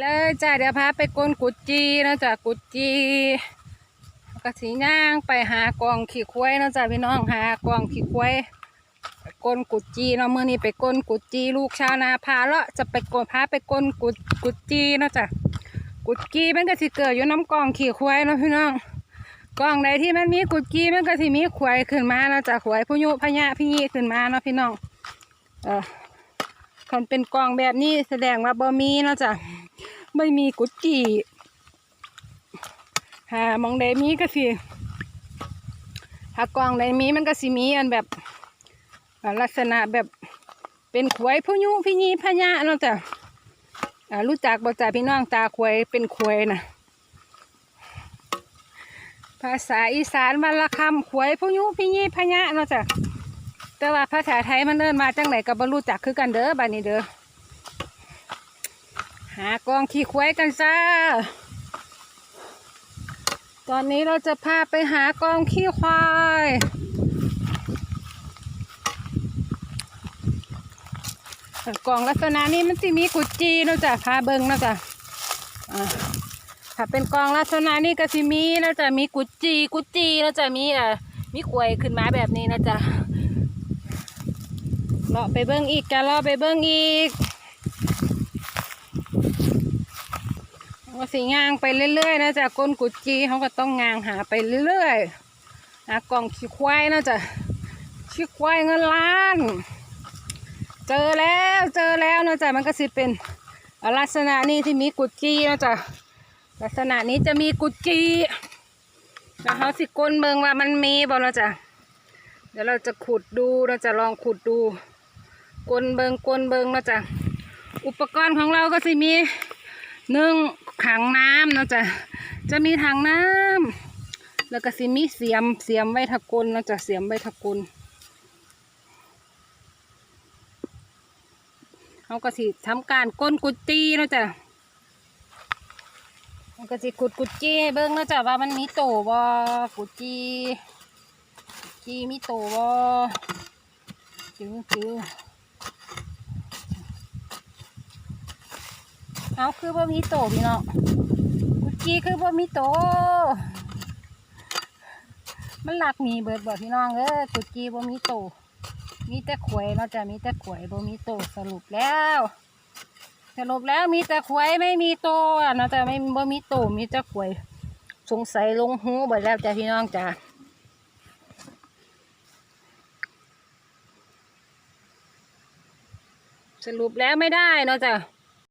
เลยจ้าเดี๋ยวพาไปกลนกุดจีนะจ้ะกุดจีกระสีย่างไปหากองขี้ควายนะจ้ะพี่น้องหากองขี้ควายกลนกุดจีเนาะมื่อนี้ไปกลนกุดจีลูกชาวนาพาเลาะจะไปกลนพาไปกลนกุดกุดจีนะจ้ะกุดจีมันก็สิเกิดอยู่น้ำกองขี้ควายนาะพี่น้องกองใดที่มันมีกุดจีมันก็สิมีควายขึ้นมานะจ้ะควายผู้ยุพญะพี่ยี่ขึ้นมาเนาะพี่น้องเออคันเป็นกองแบบนี้แสดงว่าบ่มีนะจ้ะ ไม่มีกุดจีหามองใดมีก็สิหากล่องใดมีมันก็สิมีอันแบบลักษณะแบบเป็นขวยผู้ยุพี่ยีพญะเนาะจ้ะรู้จักบ่จ้ะพี่น้องตาขวยเป็นขวยนะภาษาอีสานวันละคำขวยผู้ยุพี่ยีพญะเนาะจ้ะแต่ว่าภาษาไทยมันเดินมาจังไหนก็บ่รู้จักคือกันเด้อบัดนี้เด้อ หากองขี้ควายกันจ้า ตอนนี้เราจะพาไปหากองขี้ควาย กองลักษณะนี้มันสิมีกุจีเนาะจ้ะพาเบิงเนาะจ้ะถ้าเป็นกองลักษณะนี้ก็สิมีเนาะจ้ะมีกุจีกุจีเนาะจ้ะมีอะมีขวยขึ้นมาแบบนี้นะจ๊ะเลาะไปเบิ้งอีกจะเลาะไปเบิ้งอีก ว่าสิย่างไปเรื่อยๆนะจ๊ะก้นกุดจีเขาก็ต้องงางหาไปเรื่อยๆหากล่องขี้ควายนะจ๊ะขี้ควายเงินล้าน เจอแล้วเจอแล้วนะจ๊ะมันก็สิเป็นลักษณะนี้ที่มีกุดจีนะจ๊ะลักษณะนี้จะมีกุดจีแล้วเขาสิก้นเบิงว่ามันมีบ่นะจ๊ะเดี๋ยวเราจะขุดดูเราจะลองขุดดูกลเบิงกลเบิงนะจ้ะอุปกรณ์ของเราก็สิมีหนึ่ง ถังน้ำเนาะจ้ะจะมีถังน้ำแล้วก็สิมีเสียมเสียมไว้ทะกุลเนาะจ้ะเสียมไว้ทะกุลเขาก็สิทำการก้นกุดจีเนาะจ้ะเขาก็สิขุดกุดจี้เบิ้งเนาะจ้ะว่ามันมีโตบ่กุดจีกุดจีมีโตบ่จื้อจื้อ เอาคือบ่มีโตพี่น้องกุจีคือบ่มีโต มันหลักมีเบิดบ่พี่น้องเอ้ยกุจีบ่มีโต มีแต่ขวยเนาะจ้ะมีแต่ขวยบ่มีโตสรุปแล้วสรุปแล้วมีแต่ขวยไม่มีโตอะนาะจ้ะไม่บ่มีโตมีแต่ขวยสงสัยลงหูเบิดแล้วจ้ะพี่น้องจ้ะสรุปแล้วไม่ได้เนาะจ้ะ